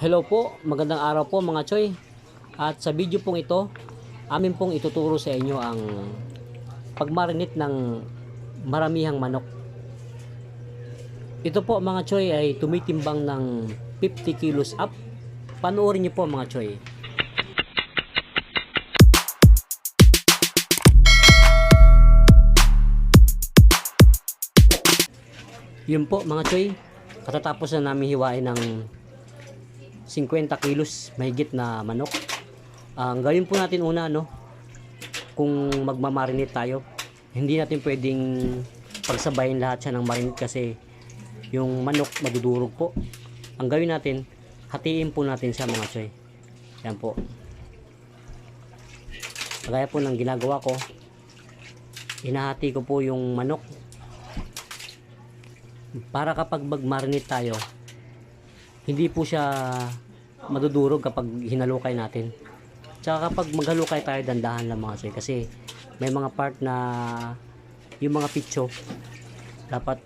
Hello po, magandang araw po mga choy. At sa video pong ito, amin pong ituturo sa inyo ang pagmarinate ng maramihang manok. Ito po mga choy ay tumitimbang ng 50 kilos up. Panoorin niyo po mga choy. Yun po mga choy, katatapos na namin hiwain ng 50 kilos mahigit na manok. Ang gawin po natin una no, kung magmamarinate tayo, hindi natin pwedeng pagsabayin lahat siya ng marinate kasi yung manok madudurog po. Ang gawin natin, hatiin po natin siya mga choy. Yan po. Kagaya po ng ginagawa ko, hinahati ko po yung manok para kapag mag-marinate tayo, hindi po siya madudurog kapag hinalukay natin. Tsaka kapag maghalukay tayo, dandahan lang mga choy. Kasi may mga part na yung mga pitso, dapat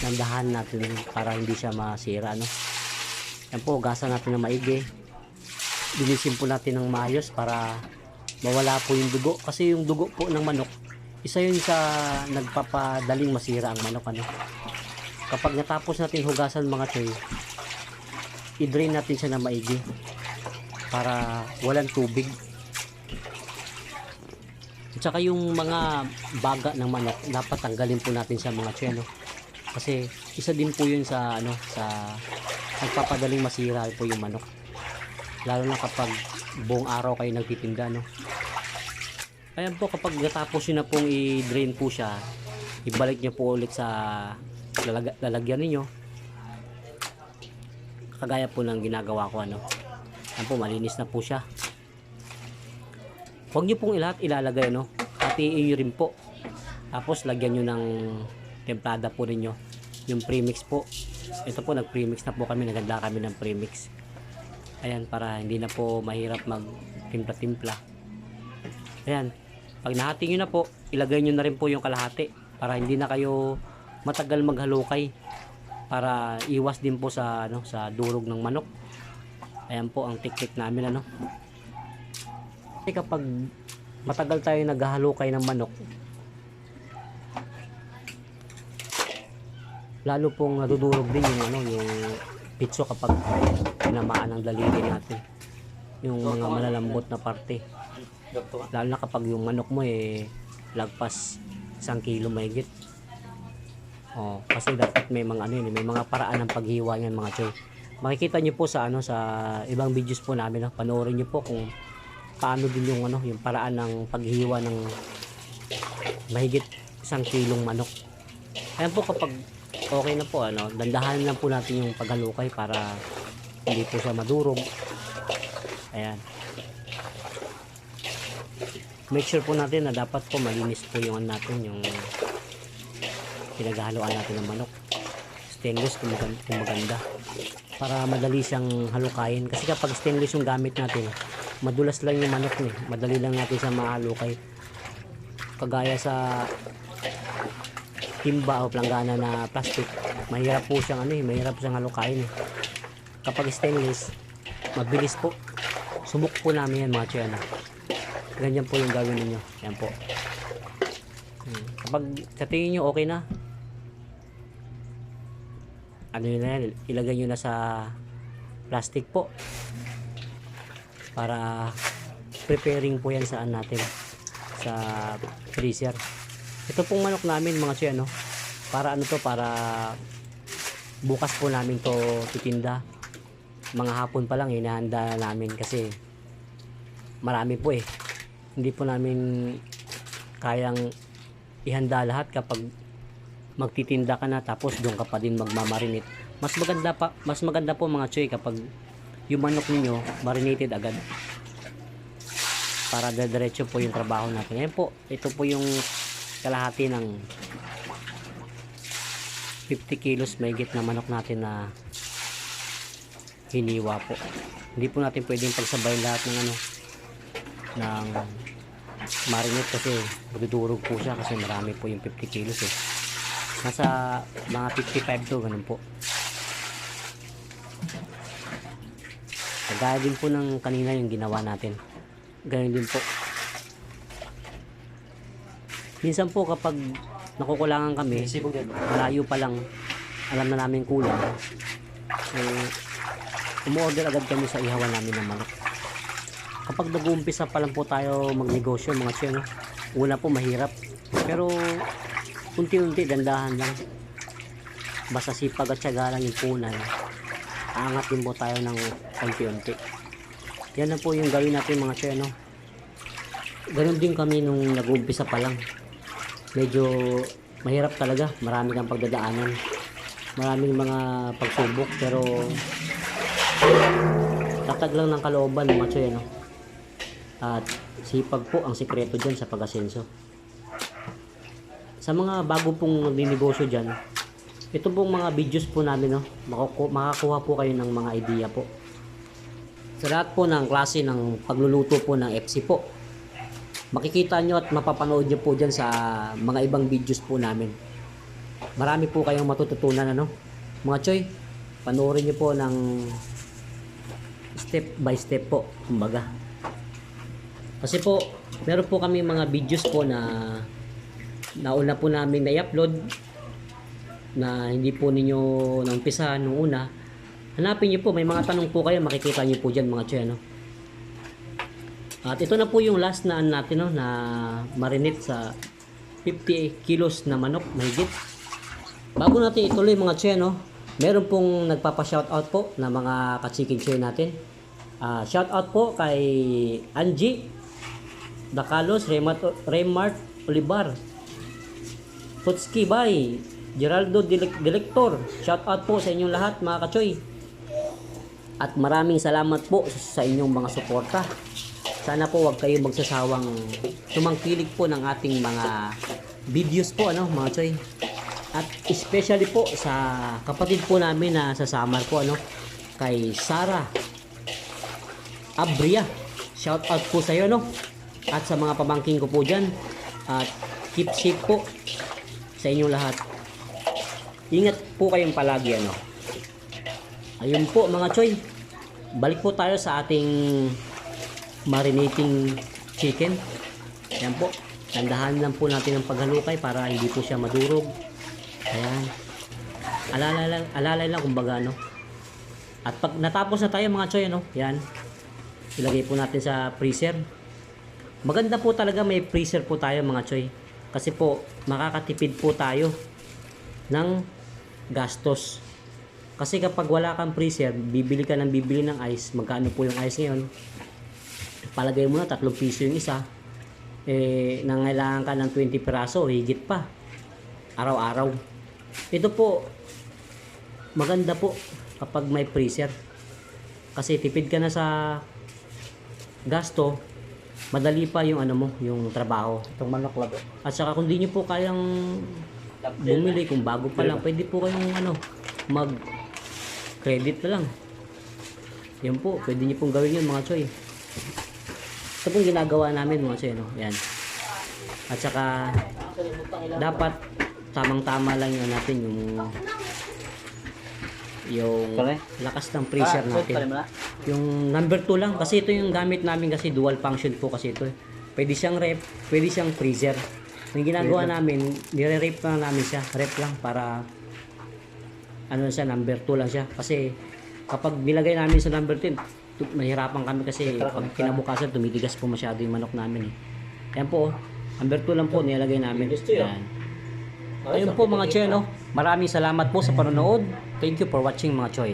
dandahan natin para hindi siya masira. No? Yan po, gasan natin ng maigi. Linisin po natin ng maayos para mawala po yung dugo. Kasi yung dugo po ng manok, isa yun sa nagpapadaling masira ang manok. Ano? Kapag natapos natin hugasan mga choy, i-drain natin siya na maigi para walang tubig. At saka yung mga baga ng manok, dapat tanggalin po natin sa mga choy, ano? Kasi isa din po yun sa ano sa nagpapadaling masira po yung manok. Lalo na kapag buong araw kayo nagtitinda, no? Ayan po, kapag natapos nyo na pong i-drain po siya, ibalik nyo po ulit sa lalag- lalagyan ninyo kagaya po ng ginagawa ko ano. Yan po malinis na po siya. Huwag nyo pong lahat ilalagay no hatiin nyo rin po. Tapos lagyan nyo ng templada po ninyo. Yung premix po. Ito po nag premix na po kami. Naganda kami ng premix. Ayan para hindi na po mahirap mag timpla timpla ayan pag nahati nyo na po ilagay nyo na rin po yung kalahati para hindi na kayo matagal maghalukay para iwas din po sa ano sa durog ng manok. Ayan po ang teknik namin ano. Kasi kapag matagal tayo naghahalukay ng manok, lalo pong nadudurog din yung ano yung pitso kapag tinamaan ng daliri natin. Yung mga malalambot na parte. Lalo na kapag yung manok mo eh lagpas isang kilo mahigit. Oh, kasi dapat may mga ano yun, may mga paraan ng paghiwa niyan mga choy. Makikita niyo po sa ano sa ibang videos po namin, no? panoorin niyo po kung paano din yung ano, yung paraan ng paghiwa ng mahigit isang kilong manok. Ayan po kapag okay na po ano, dandahan lang po natin yung paghalukay para hindi po siya madurog. Ayan. Make sure po natin na dapat po malinis po yung ano natin yung pinaghahaluan natin ng manok. Stainless kung kung maganda para madali siyang halukayin. Kasi kapag stainless yung gamit natin madulas lang yung manok ni madali lang natin siya mahalukay kagaya sa timba o planggana na plastic mahirap po siyang ano eh mahirap siyang halukayin. Eh. kapag stainless mabilis po. Subok po namin yan mga tiyan ganyan po yung gawin ninyo. Yan po. Hmm. kapag sa tingin nyo okay na ano yun na yan, ilagay nyo na sa plastic po. Para preparing po yan saan natin? Sa freezer. Ito pong manok namin mga siya no? Para ano to? Para bukas po namin to titinda. Mga hapon pa lang hinahanda namin kasi marami po eh. Hindi po namin kayang ihanda lahat kapag magtitinda ka na tapos doon ka pa din magmamarinate. Mas maganda pa, mas maganda po mga choy kapag yung manok ninyo marinated agad. Para diretso po yung trabaho natin. Ngayon po, ito po yung kalahati ng 50 kilos mahigit na manok natin na hiniwa po. Hindi po natin pwedeng pagsabayin lahat ng ano ng marinate kasi magdudurog po siya kasi marami po yung 50 kilos eh nasa mga 55 to ganun po Kagaya din po ng kanina yung ginawa natin. Ganyan din po. Minsan po kapag nakukulangan kami, malayo pa lang, alam na namin kulang. Eh, umorder agad kami sa ihawan namin ng manok. Kapag nag-uumpisa pa lang po tayo magnegosyo mga tiyo, no? una po mahirap. Pero unti-unti, dandahan lang. Basta sipag at syaga lang yung punan. Aangat din po tayo ng unti-unti. Yan na po yung gawin natin mga tiyo, no? Ganon din kami nung nag-uumpisa pa lang. Medyo mahirap talaga. Marami kang pagdadaanan. Maraming mga pagsubok pero tatag lang ng kalooban mga no? At sipag po ang sikreto dyan sa pag-asenso. Sa mga bago pong nagninegosyo dyan, ito pong mga videos po namin, no? Makuku- makakuha po kayo ng mga idea po. Sa lahat po ng klase ng pagluluto po ng FC po, makikita nyo at mapapanood nyo po dyan sa mga ibang videos po namin. Marami po kayong matututunan, ano? Mga choy, panoorin nyo po ng step by step po, kumbaga. Kasi po, meron po kami mga videos po na nauna po namin na-upload na hindi po ninyo naumpisa nung una. Hanapin niyo po, may mga tanong po kayo, makikita niyo po dyan mga choy, ano? At ito na po yung last na ano natin, no, na marinate sa 50 kilos na manok, mahigit. Bago natin ituloy mga choy, no, meron pong nagpapa-shoutout po na mga ka-chicken choy natin. Ah, shoutout po kay Angie, Dakalos, Remat, Remart Olivar, Tutski Bay, Geraldo Director. Shoutout po sa inyong lahat mga kachoy. At maraming salamat po sa inyong mga suporta. Sana po wag kayo magsasawang tumangkilik po ng ating mga videos po ano mga choy. At especially po sa kapatid po namin na sa Samar po ano kay Sara Abria. Shout out po sa iyo no. At sa mga pamangking ko po diyan. At keep safe po sa inyong lahat. Ingat po kayong palagi ano. Ayun po mga choy. Balik po tayo sa ating marinating chicken. Yan po. Tandahan lang po natin ang paghalukay para hindi po siya madurog. Ayan. Alalay lang, alalay lang kumbaga no. At pag natapos na tayo mga choy ano, yan. Ilagay po natin sa freezer. Maganda po talaga may freezer po tayo mga choy. Kasi po makakatipid po tayo ng gastos. Kasi kapag wala kang freezer, bibili ka ng bibili ng ice. Magkano po yung ice ngayon? Palagay mo na 3 piso yung isa. Eh, nangailangan ka ng 20 piraso, higit pa. Araw-araw. Ito po, maganda po kapag may freezer. Kasi tipid ka na sa gasto, madali pa yung ano mo, yung trabaho. Itong manok labo. At saka kung di nyo po kayang bumili, kung bago pa lang, pwede po kayong ano, mag credit na lang. Yan po, pwede nyo pong gawin yun mga choy. Ito pong ginagawa namin mga choy, no? Yan. At saka, dapat tamang-tama lang yun natin yung yung lakas ng freezer natin. Yung number 2 lang kasi ito yung gamit namin kasi dual function po kasi ito. eh. Pwede siyang rep, pwede siyang freezer. Yung ginagawa namin, nire-rep lang namin siya, rep lang para ano siya, number 2 lang siya. Kasi kapag nilagay namin sa number 10, tu- mahirapan kami kasi pag kinabukasan tumitigas po masyado yung manok namin eh. Ayan po, oh. number 2 lang po nilagay namin. Ayan. Ayun po mga choy, no? Maraming salamat po sa panonood. Thank you for watching mga choy.